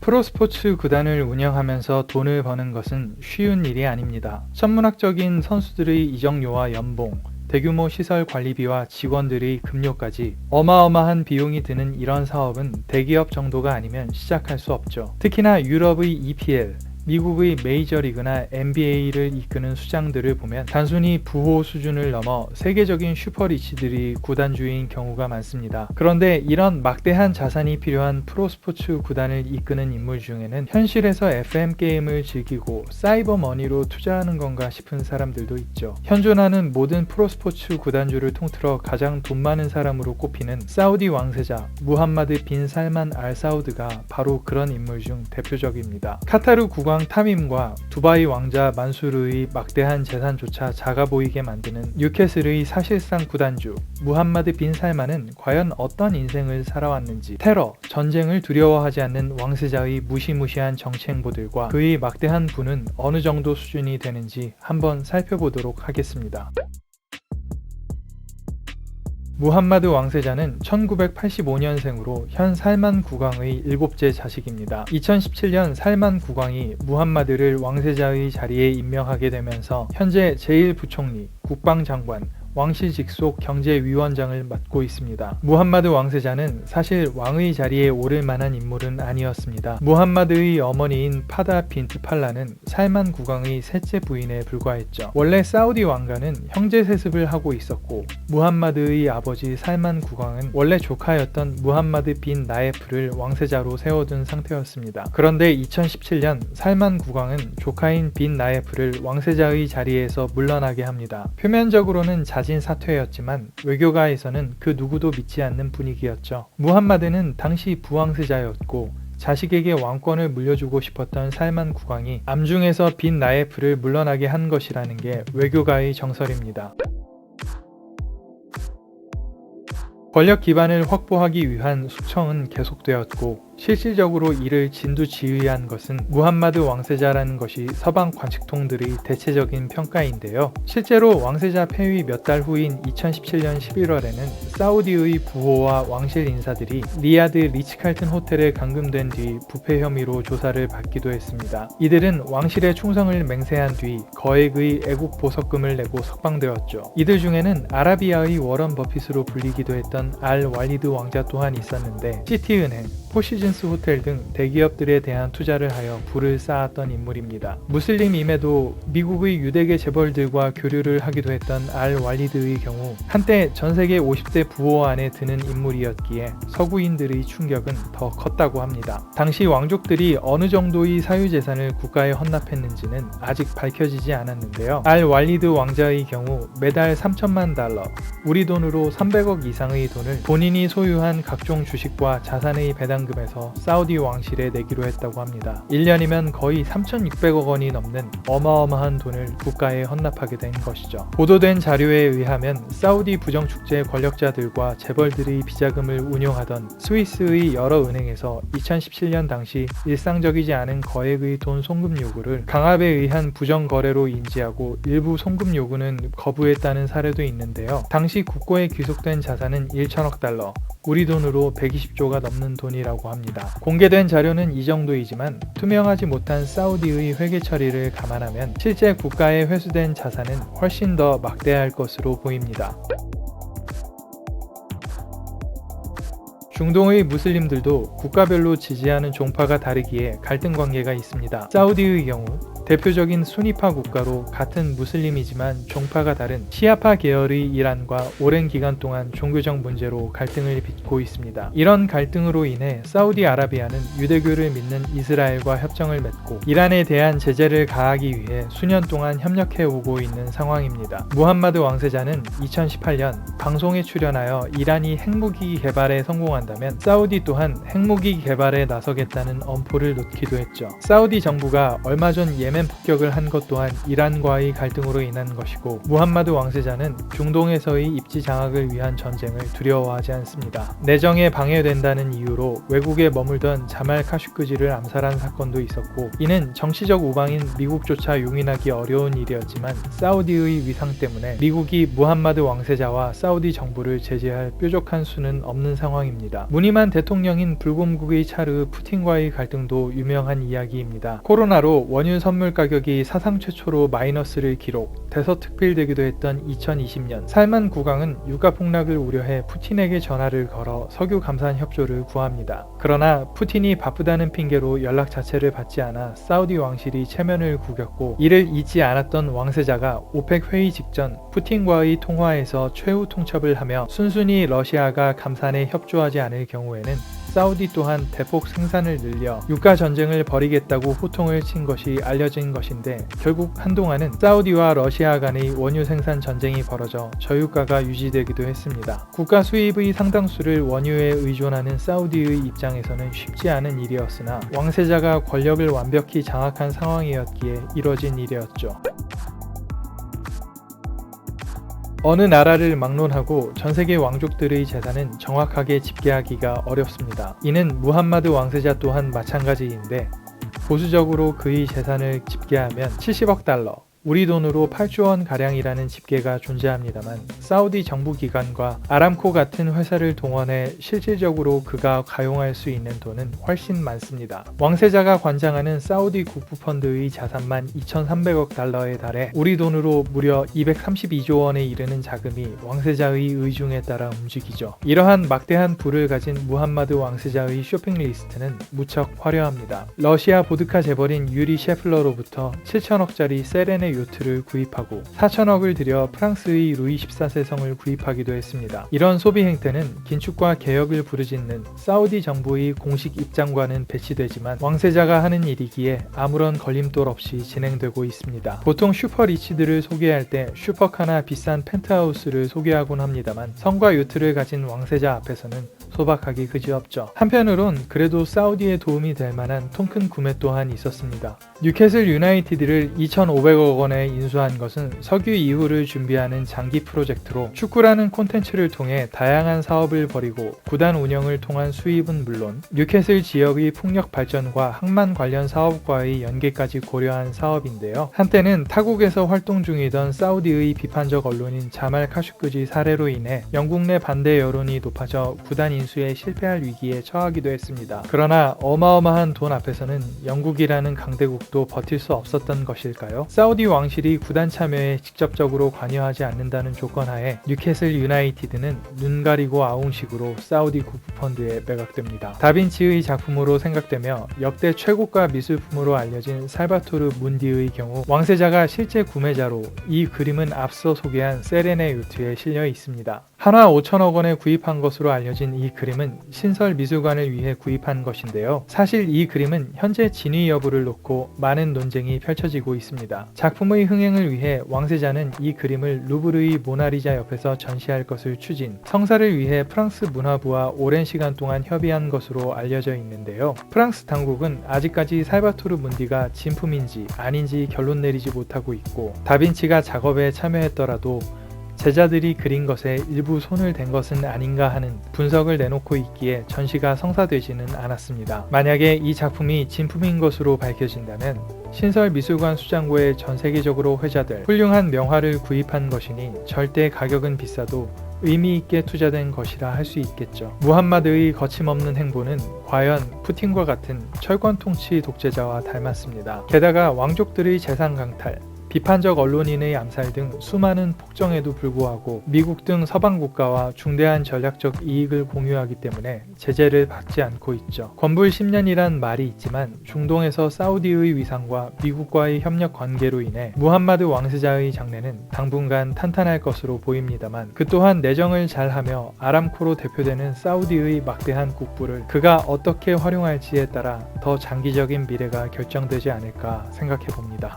프로스포츠 구단을 운영하면서 돈을 버는 것은 쉬운 일이 아닙니다. 천문학적인 선수들의 이적료와 연봉, 대규모 시설 관리비와 직원들의 급료까지 어마어마한 비용이 드는 이런 사업은 대기업 정도가 아니면 시작할 수 없죠. 특히나 유럽의 EPL, 미국의 메이저리그나 NBA를 이끄는 수장들을 보면 단순히 부호 수준을 넘어 세계적인 슈퍼리치들이 구단주인 경우가 많습니다. 그런데 이런 막대한 자산이 필요한 프로스포츠 구단을 이끄는 인물 중에는 현실에서 FM 게임을 즐기고 사이버 머니로 투자하는 건가 싶은 사람들도 있죠. 현존하는 모든 프로스포츠 구단주를 통틀어 가장 돈 많은 사람으로 꼽히는 사우디 왕세자 무함마드 빈 살만 알 사우드가 바로 그런 인물 중 대표적입니다. 카타르 국왕 타밈과 두바이 왕자 만수르의 막대한 재산조차 작아 보이게 만드는 뉴캐슬의 사실상 구단주 무함마드 빈 살만은 과연 어떤 인생을 살아왔는지 테러, 전쟁을 두려워하지 않는 왕세자의 무시무시한 정치행보들과 그의 막대한 부는 어느 정도 수준이 되는지 한번 살펴보도록 하겠습니다. 무함마드 왕세자는 1985년생으로 현 살만 국왕의 일곱째 자식입니다. 2017년 살만 국왕이 무함마드를 왕세자의 자리에 임명하게 되면서 현재 제1부총리, 국방장관, 왕실 직속 경제위원장을 맡고 있습니다. 무함마드 왕세자는 사실 왕의 자리에 오를 만한 인물은 아니었습니다. 무함마드의 어머니인 파다 빈트 팔라는 살만 국왕의 셋째 부인에 불과했죠. 원래 사우디 왕가는 형제 세습을 하고 있었고 무함마드의 아버지 살만 국왕은 원래 조카였던 무함마드 빈 나에프를 왕세자로 세워둔 상태였습니다. 그런데 2017년 살만 국왕은 조카인 빈 나에프를 왕세자의 자리에서 물러나게 합니다. 표면적으로는 자진 사퇴였지만 외교가에서는 그 누구도 믿지 않는 분위기였죠. 무함마드는 당시 부왕세자였고 자식에게 왕권을 물려주고 싶었던 살만 국왕이 암중에서 빈 나에프를 물러나게 한 것이라는 게 외교가의 정설입니다. 권력 기반을 확보하기 위한 숙청은 계속되었고 실질적으로 이를 진두지휘한 것은 무함마드 왕세자라는 것이 서방 관측통들의 대체적인 평가인데요. 실제로 왕세자 폐위 몇 달 후인 2017년 11월에는 사우디의 부호와 왕실 인사들이 리야드 리츠칼튼 호텔에 감금된 뒤 부패 혐의로 조사를 받기도 했습니다. 이들은 왕실의 충성을 맹세한 뒤 거액의 애국 보석금을 내고 석방되었죠. 이들 중에는 아라비아의 워런 버핏으로 불리기도 했던 알 왈리드 왕자 또한 있었는데 시티은행, 포시즌 스 호텔 등 대기업들에 대한 투자를 하여 부를 쌓았던 인물입니다. 무슬림임에도 미국의 유대계 재벌들과 교류를 하기도 했던 알 왈리드의 경우 한때 전 세계 50대 부호 안에 드는 인물이었기에 서구인들의 충격은 더 컸다고 합니다. 당시 왕족들이 어느 정도의 사유재산을 국가에 헌납했는지는 아직 밝혀지지 않았는데요. 알 왈리드 왕자의 경우 매달 3천만 달러, 우리 돈으로 300억 이상의 돈을 본인이 소유한 각종 주식과 자산의 배당금에서 사우디 왕실에 내기로 했다고 합니다. 1년이면 거의 3,600억 원이 넘는 어마어마한 돈을 국가에 헌납하게 된 것이죠. 보도된 자료에 의하면 사우디 부정축제 권력자들과 재벌들의 비자금을 운용하던 스위스의 여러 은행에서 2017년 당시 일상적이지 않은 거액의 돈 송금 요구를 강압에 의한 부정 거래로 인지하고 일부 송금 요구는 거부했다는 사례도 있는데요. 당시 국고에 귀속된 자산은 1천억 달러, 우리 돈으로 120조가 넘는 돈이라고 합니다. 공개된 자료는 이 정도이지만 투명하지 못한 사우디의 회계 처리를 감안하면 실제 국가에 회수된 자산은 훨씬 더 막대할 것으로 보입니다. 중동의 무슬림들도 국가별로 지지하는 종파가 다르기에 갈등 관계가 있습니다. 사우디의 경우 대표적인 수니파 국가로 같은 무슬림이지만 종파가 다른 시아파 계열의 이란과 오랜 기간 동안 종교적 문제로 갈등을 빚고 있습니다. 이런 갈등으로 인해 사우디아라비아는 유대교를 믿는 이스라엘과 협정을 맺고 이란에 대한 제재를 가하기 위해 수년 동안 협력해 오고 있는 상황입니다. 무함마드 왕세자는 2018년 방송에 출연하여 이란이 핵무기 개발에 성공한다면 사우디 또한 핵무기 개발에 나서겠다는 엄포를 놓기도 했죠. 사우디 정부가 얼마 전 예멘 폭격을 한 것 또한 이란과의 갈등으로 인한 것이고 무함마드 왕세자는 중동에서의 입지 장악을 위한 전쟁을 두려워하지 않습니다. 내정에 방해된다는 이유로 외국에 머물던 자말 카슈크지를 암살한 사건도 있었고 이는 정치적 우방인 미국조차 용인하기 어려운 일이었지만 사우디의 위상 때문에 미국이 무함마드 왕세자와 사우디 정부를 제재할 뾰족한 수는 없는 상황입니다. 무늬만 대통령인 불곰국의 차르 푸틴과의 갈등도 유명한 이야기입니다. 코로나로 원유 선물 가격이 사상 최초로 마이너스를 기록, 대서특필되기도 했던 2020년 살만 국왕은 유가 폭락을 우려해 푸틴에게 전화를 걸어 석유 감산 협조를 구합니다. 그러나 푸틴이 바쁘다는 핑계로 연락 자체를 받지 않아 사우디 왕실이 체면을 구겼고 이를 잊지 않았던 왕세자가 오펙 회의 직전 푸틴과의 통화에서 최후 통첩을 하며 순순히 러시아가 감산에 협조하지 않을 경우에는 사우디 또한 대폭 생산을 늘려 유가 전쟁을 벌이겠다고 호통을 친 것이 알려진 것인데 결국 한동안은 사우디와 러시아 간의 원유 생산 전쟁이 벌어져 저유가가 유지되기도 했습니다. 국가 수입의 상당수를 원유에 의존하는 사우디의 입장에서는 쉽지 않은 일이었으나 왕세자가 권력을 완벽히 장악한 상황이었기에 이뤄진 일이었죠. 어느 나라를 막론하고 전 세계 왕족들의 재산은 정확하게 집계하기가 어렵습니다. 이는 무함마드 왕세자 또한 마찬가지인데 보수적으로 그의 재산을 집계하면 70억 달러, 우리 돈으로 8조 원 가량이라는 집계가 존재합니다만 사우디 정부 기관과 아람코 같은 회사를 동원해 실질적으로 그가 가용할 수 있는 돈은 훨씬 많습니다. 왕세자가 관장하는 사우디 국부 펀드의 자산만 2,300억 달러에 달해 우리 돈으로 무려 232조 원에 이르는 자금이 왕세자의 의중에 따라 움직이죠. 이러한 막대한 부를 가진 무함마드 왕세자의 쇼핑 리스트는 무척 화려합니다. 러시아 보드카 재벌인 유리 셰플러로부터 7천억짜리 세레네 요트를 구입하고 4천억을 들여 프랑스의 루이 14세 성을 구입하기도 했습니다. 이런 소비 행태는 긴축과 개혁을 부르짖는 사우디 정부의 공식 입장과는 배치되지만 왕세자가 하는 일이기에 아무런 걸림돌 없이 진행되고 있습니다. 보통 슈퍼 리치들을 소개할 때 슈퍼카나 비싼 펜트하우스를 소개하곤 합니다만 성과 요트를 가진 왕세자 앞에서는 소박하기 그지없죠. 한편으론 그래도 사우디에 도움이 될 만한 통큰 구매 또한 있었습니다. 뉴캐슬 유나이티드를 2,500억 원에 인수한 것은 석유 이후를 준비하는 장기 프로젝트로 축구라는 콘텐츠를 통해 다양한 사업을 벌이고 구단 운영을 통한 수입은 물론 뉴캐슬 지역의 풍력 발전과 항만 관련 사업과의 연계까지 고려한 사업인데요. 한때는 타국에서 활동 중이던 사우디의 비판적 언론인 자말 카슈크지 사례로 인해 영국 내 반대 여론이 높아져 구단 인수에 실패할 위기에 처하기도 했습니다. 그러나 어마어마한 돈 앞에서는 영국이라는 강대국도 버틸 수 없었던 것일까요? 사우디 왕실이 구단 참여에 직접적으로 관여하지 않는다는 조건 하에 뉴캐슬 유나이티드는 눈 가리고 아웅식으로 사우디 국부 펀드에 매각됩니다. 다빈치의 작품으로 생각되며 역대 최고가 미술품으로 알려진 살바토르 문디의 경우 왕세자가 실제 구매자로 이 그림은 앞서 소개한 세레네 요트에 실려 있습니다. 한화 5천억 원에 구입한 것으로 알려진 이 그림은 신설 미술관을 위해 구입한 것인데요. 사실 이 그림은 현재 진위 여부를 놓고 많은 논쟁이 펼쳐지고 있습니다. 작품의 흥행을 위해 왕세자는 이 그림을 루브르의 모나리자 옆에서 전시할 것을 추진, 성사를 위해 프랑스 문화부와 오랜 시간 동안 협의한 것으로 알려져 있는데요. 프랑스 당국은 아직까지 살바토르 문디가 진품인지 아닌지 결론 내리지 못하고 있고 다빈치가 작업에 참여했더라도 제자들이 그린 것에 일부 손을 댄 것은 아닌가 하는 분석을 내놓고 있기에 전시가 성사되지는 않았습니다. 만약에 이 작품이 진품인 것으로 밝혀진다면 신설 미술관 수장고에 전 세계적으로 회자될 훌륭한 명화를 구입한 것이니 절대 가격은 비싸도 의미 있게 투자된 것이라 할 수 있겠죠. 무함마드의 거침없는 행보는 과연 푸틴과 같은 철권 통치 독재자와 닮았습니다. 게다가 왕족들의 재산 강탈, 비판적 언론인의 암살 등 수많은 폭정에도 불구하고 미국 등 서방 국가와 중대한 전략적 이익을 공유하기 때문에 제재를 받지 않고 있죠. 건불 10년이란 말이 있지만 중동에서 사우디의 위상과 미국과의 협력 관계로 인해 무함마드 왕세자의 장래는 당분간 탄탄할 것으로 보입니다만 그 또한 내정을 잘하며 아람코로 대표되는 사우디의 막대한 국부를 그가 어떻게 활용할지에 따라 더 장기적인 미래가 결정되지 않을까 생각해 봅니다.